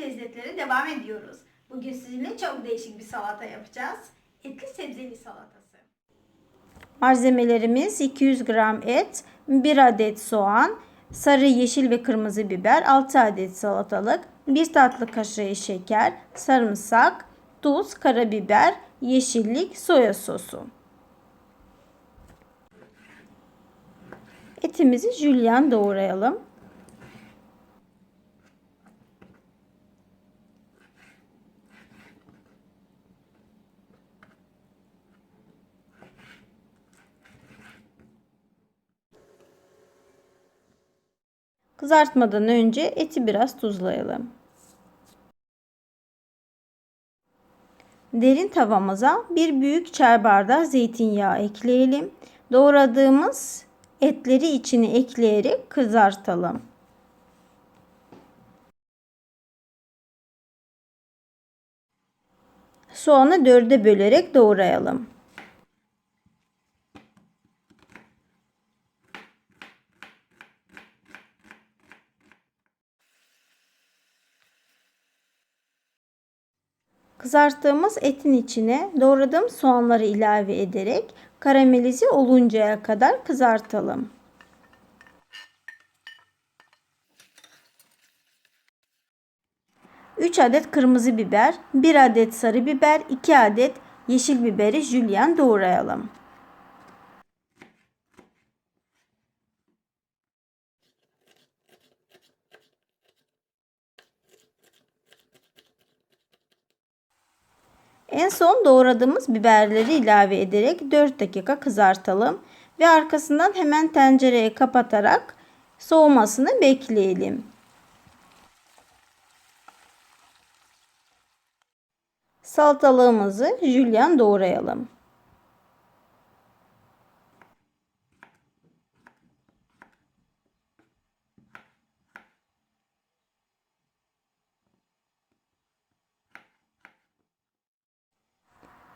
lezzetlere devam ediyoruz. Bugün sizinle çok değişik bir salata yapacağız. Etli sebzeli salatası. Malzemelerimiz 200 gram et, 1 adet soğan, sarı, yeşil ve kırmızı biber, 6 adet salatalık, 1 tatlı kaşığı şeker, sarımsak, tuz, karabiber, yeşillik, soya sosu. Etimizi jülyen doğrayalım. Kızartmadan önce eti biraz tuzlayalım. Derin tavamıza bir büyük çay bardağı zeytinyağı ekleyelim. Doğradığımız etleri içine ekleyerek kızartalım. Soğanı dörde bölerek doğrayalım. Kızarttığımız etin içine doğradığım soğanları ilave ederek karamelize oluncaya kadar kızartalım. Üç adet kırmızı biber, bir adet sarı biber, iki adet yeşil biberi jülyen doğrayalım. En son doğradığımız biberleri ilave ederek 4 dakika kızartalım ve arkasından hemen tencereye kapatarak soğumasını bekleyelim. Salatalığımızı jülyen doğrayalım.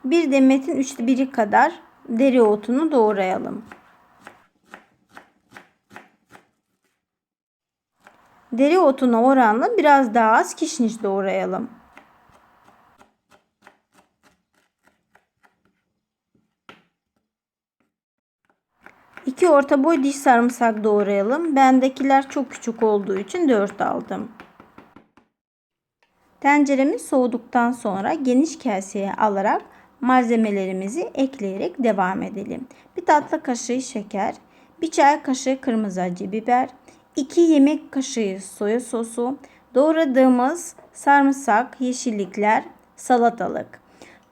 Bir demetin üçte biri kadar dereotunu doğrayalım. Dereotuna oranla biraz daha az kişniş doğrayalım. İki orta boy diş sarımsak doğrayalım. Bendekiler çok küçük olduğu için 4 aldım. Tenceremiz soğuduktan sonra geniş kaseye alarak malzemelerimizi ekleyerek devam edelim. Bir tatlı kaşığı şeker, bir çay kaşığı kırmızı acı biber, 2 yemek kaşığı soya sosu, doğradığımız sarımsak, yeşillikler, salatalık.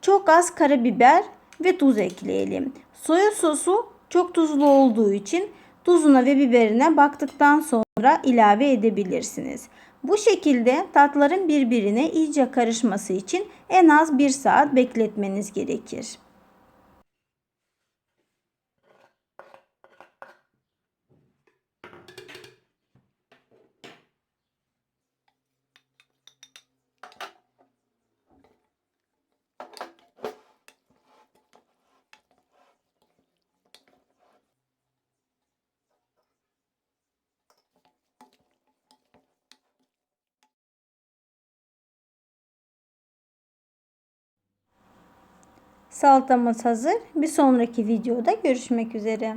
Çok az karabiber ve tuz ekleyelim. Soya sosu çok tuzlu olduğu için tuzuna ve biberine baktıktan sonra ilave edebilirsiniz. Bu şekilde tatların birbirine iyice karışması için en az 1 saat bekletmeniz gerekir. Salatamız hazır. Bir sonraki videoda görüşmek üzere.